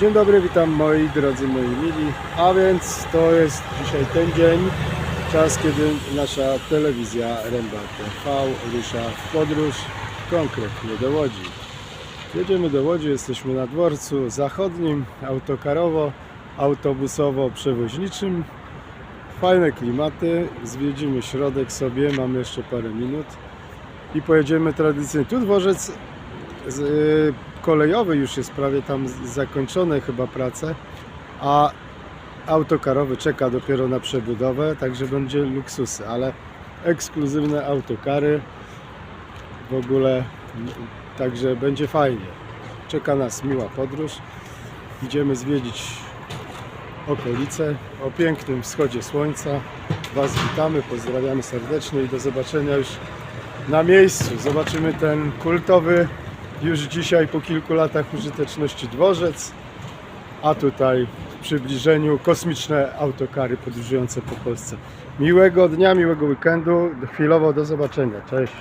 Dzień dobry, witam moi drodzy, moi mili. A więc to jest dzisiaj ten dzień, czas kiedy nasza telewizja Ręba TV rusza w podróż, konkretnie do Łodzi. Jedziemy do Łodzi, jesteśmy na dworcu zachodnim, autokarowo, autobusowo-przewoźniczym. Fajne klimaty, zwiedzimy środek sobie, mamy jeszcze parę minut i pojedziemy tradycyjnie. Tu dworzec kolejowy już jest prawie tam zakończone chyba prace, a autokarowy czeka dopiero na przebudowę, także będzie luksusy, ale ekskluzywne autokary w ogóle, także będzie fajnie. Czeka nas miła podróż. Idziemy zwiedzić okolice o pięknym wschodzie słońca. Was witamy, pozdrawiamy serdecznie i do zobaczenia już na miejscu. Zobaczymy ten kultowy już dzisiaj po kilku latach użyteczności dworzec, a tutaj w przybliżeniu kosmiczne autokary podróżujące po Polsce. Miłego dnia, miłego weekendu, chwilowo do zobaczenia. Cześć.